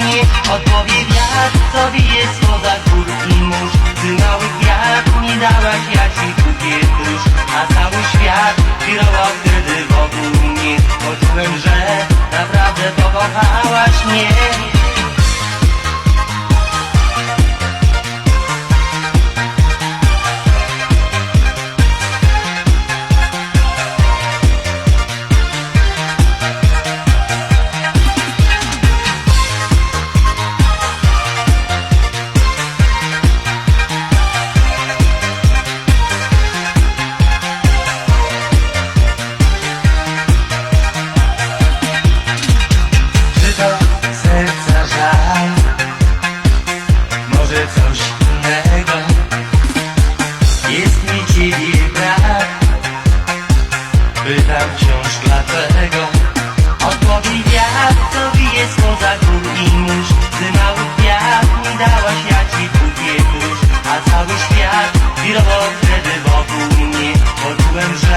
mnie Odpowie wiatr, co bije spoza gór i mórz. Ty mały kwiat mi dałaś, ja ci kupię tuż A cały świat wirował wtedy wokół mnie. Poczułem, że naprawdę pokochałaś mnie Ciebie brak Pytam wciąż dlaczego? Odpowiedź wiatr, co bije spoza gór i mórz. Ty mały kwiat mi dałaś, ja ci kupię tuż A cały świat wirował wtedy wokół mnie. Poczułem, że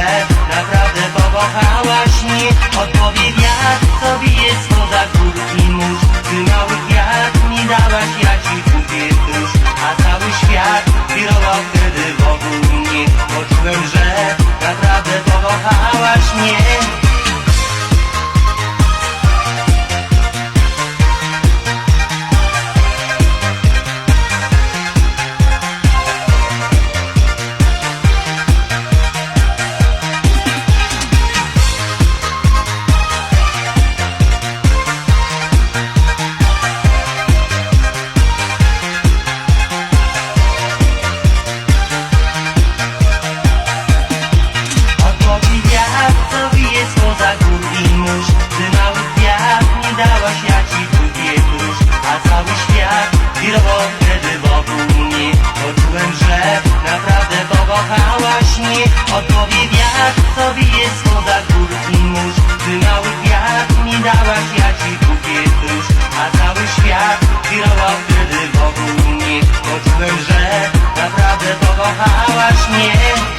naprawdę pokochałaś mnie Odpowiedź wiatr, co bije spoza gór i mórz. Ty mały kwiat mi dałaś, ja ci kupię tuż A cały świat wirował wtedy wokół mnie. Poczułem, że naprawdę pokochałaś mnie